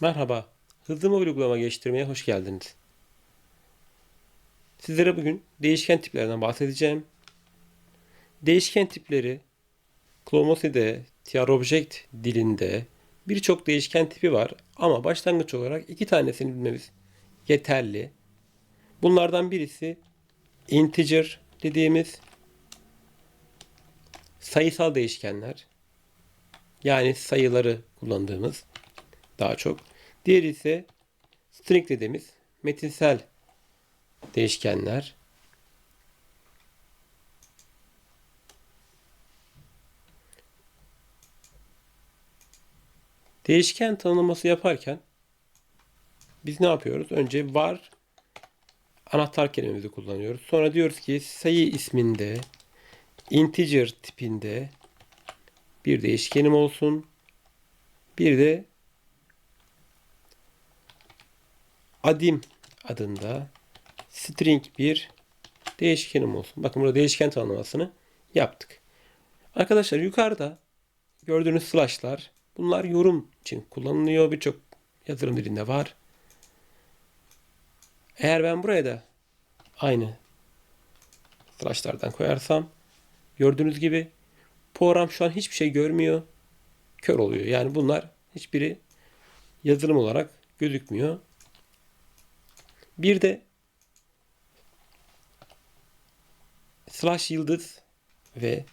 Merhaba, hızlı mobil uygulama geliştirmeye hoş geldiniz. Sizlere bugün değişken tiplerinden bahsedeceğim. Değişken tipleri Clomosi'de, TR-Object dilinde birçok değişken tipi var ama başlangıç olarak iki tanesini bilmemiz yeterli. Bunlardan birisi integer dediğimiz sayısal değişkenler. Yani sayıları kullandığımız daha çok. Diğeri ise string dediğimiz metinsel değişkenler. Değişken tanımlaması yaparken biz ne yapıyoruz? Önce var anahtar kelimemizi kullanıyoruz. Sonra diyoruz ki sayı isminde integer tipinde bir değişkenim olsun. Bir de adim adında string bir değişkenim olsun. Bakın burada değişken tanımlamasını yaptık. Arkadaşlar yukarıda gördüğünüz slashlar bunlar yorum için kullanılıyor. Birçok yazılım dilinde var. Eğer ben buraya da aynı slashlardan koyarsam gördüğünüz gibi program şu an hiçbir şey görmüyor. Kör oluyor. Yani bunlar hiçbiri yazılım olarak gözükmüyor. Bir de slash yıldız ve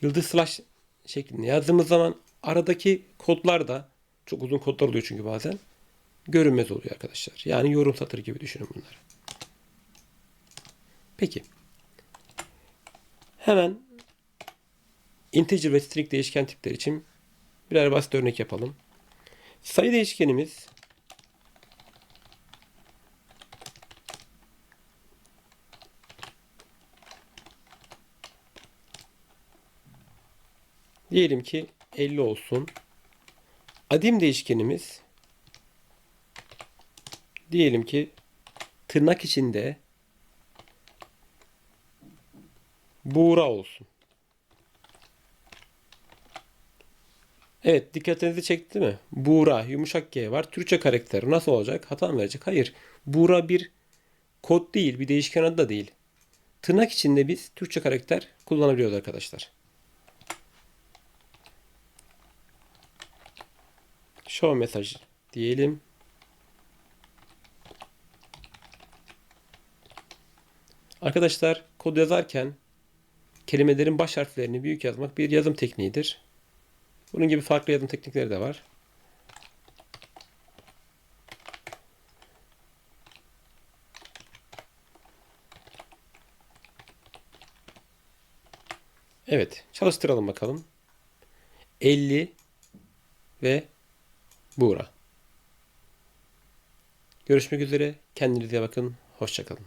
yıldız slash şeklinde yazdığımız zaman aradaki kodlar da çok uzun kodlar oluyor çünkü bazen görünmez oluyor arkadaşlar. Yani yorum satır gibi düşünün bunları. Peki. Hemen integer ve string değişken tipleri için birer basit örnek yapalım. Sayı değişkenimiz Diyelim ki 50 olsun. Adim değişkenimiz diyelim ki tırnak içinde buğra olsun. Evet dikkatinizi çekti mi? Buğra yumuşak G var. Türkçe karakteri nasıl olacak? Hata mı verecek? Hayır. Buğra bir kod değil. Bir değişken adı da değil. Tırnak içinde biz Türkçe karakter kullanabiliyoruz arkadaşlar. Show mesaj diyelim. Arkadaşlar kod yazarken kelimelerin baş harflerini büyük yazmak bir yazım tekniğidir. Bunun gibi farklı yazım teknikleri de var. Evet, çalıştıralım bakalım. 50 ve Buğra. Görüşmek üzere. Kendinize bakın. Hoşçakalın.